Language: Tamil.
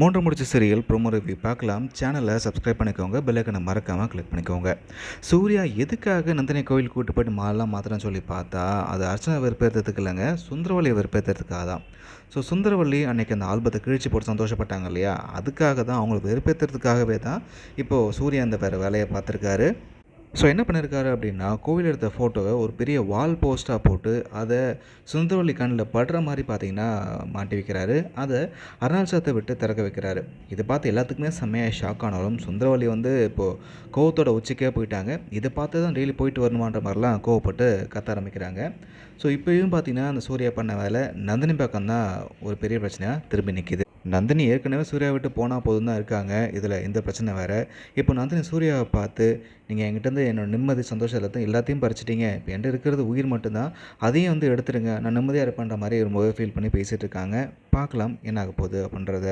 மூன்று முடிச்ச சீரியல் ப்ரோமோ ரிவ்யூ பார்க்கலாம். சேனலை சப்ஸ்கிரைப் பண்ணிக்கோங்க. பெல்லைக்கனை மறக்காமல் கிளிக் பண்ணிக்கோங்க. சூர்யா எதுக்காக நந்தினி கோயில் கூட்டு போயிட்டு மாலாம் மாத்திரம் சொல்லி பார்த்தா அது அர்ச்சனை வெறுப்பேற்றுறதுக்கு இல்லைங்க சுந்தரவல்லியை வெறுப்பேற்றுறதுக்காக தான். ஸோ சுந்தரவல்லி அன்றைக்கி அந்த ஆல்பத்தை கிழிச்சு போட்டு சந்தோஷப்பட்டாங்க இல்லையா? அதுக்காக தான் அவங்களுக்கு வெறுப்பேற்றுறதுக்காகவே தான் இப்போது சூர்யா அந்த வேறு வேலையை பார்த்துருக்காரு. ஸோ என்ன பண்ணியிருக்காரு அப்படின்னா கோவில் எடுத்த ஃபோட்டோவை ஒரு பெரிய வால் போஸ்ட்டாக போட்டு அதை சுந்தரவல்லி கண்ணில் படுற மாதிரி பார்த்தீங்கன்னா மாட்டி வைக்கிறாரு. அதை அருணாச்சலத்தை விட்டு திறக்க வைக்கிறாரு. இதை பார்த்து எல்லாத்துக்குமே செம்மையாக ஷாக் ஆனாலும் சுந்தரவல்லி வந்து இப்போது கோவத்தோட உச்சிக்கே போயிட்டாங்க. இதை பார்த்து தான் டெய்லி போயிட்டு வரணுமான்ற மாதிரிலாம் கோவப்பட்டு கத்த ஆரம்பிக்கிறாங்க. ஸோ இப்போயும் பார்த்தீங்கன்னா அந்த சூர்யா பண்ண வேலை நந்தினி பக்கம் தான் ஒரு பெரிய பிரச்சனையாக திரும்பி நிற்கிது நந்தினி ஏற்கனவே சூர்யா விட்டு போனால் போதும் தான் இருக்காங்க. இதில் இந்த பிரச்சனை வேறு. இப்போ நந்தினி சூர்யாவை பார்த்து நீங்கள் என்கிட்டருந்து என்னோட நிம்மதி சந்தோஷம் எல்லாத்தையும் எல்லாத்தையும் பறிச்சிட்டிங்க. இப்போ என்கிட்ட இருக்கிறது உயிர் மட்டும்தான். அதையும் வந்து எடுத்துருங்க. நான் நிம்மதியாக இருப்பேன்ற மாதிரி ரொம்பவே ஃபீல் பண்ணி பேசிகிட்டு இருக்காங்க. பார்க்கலாம் என்ன ஆக போகுது அப்படின்றத.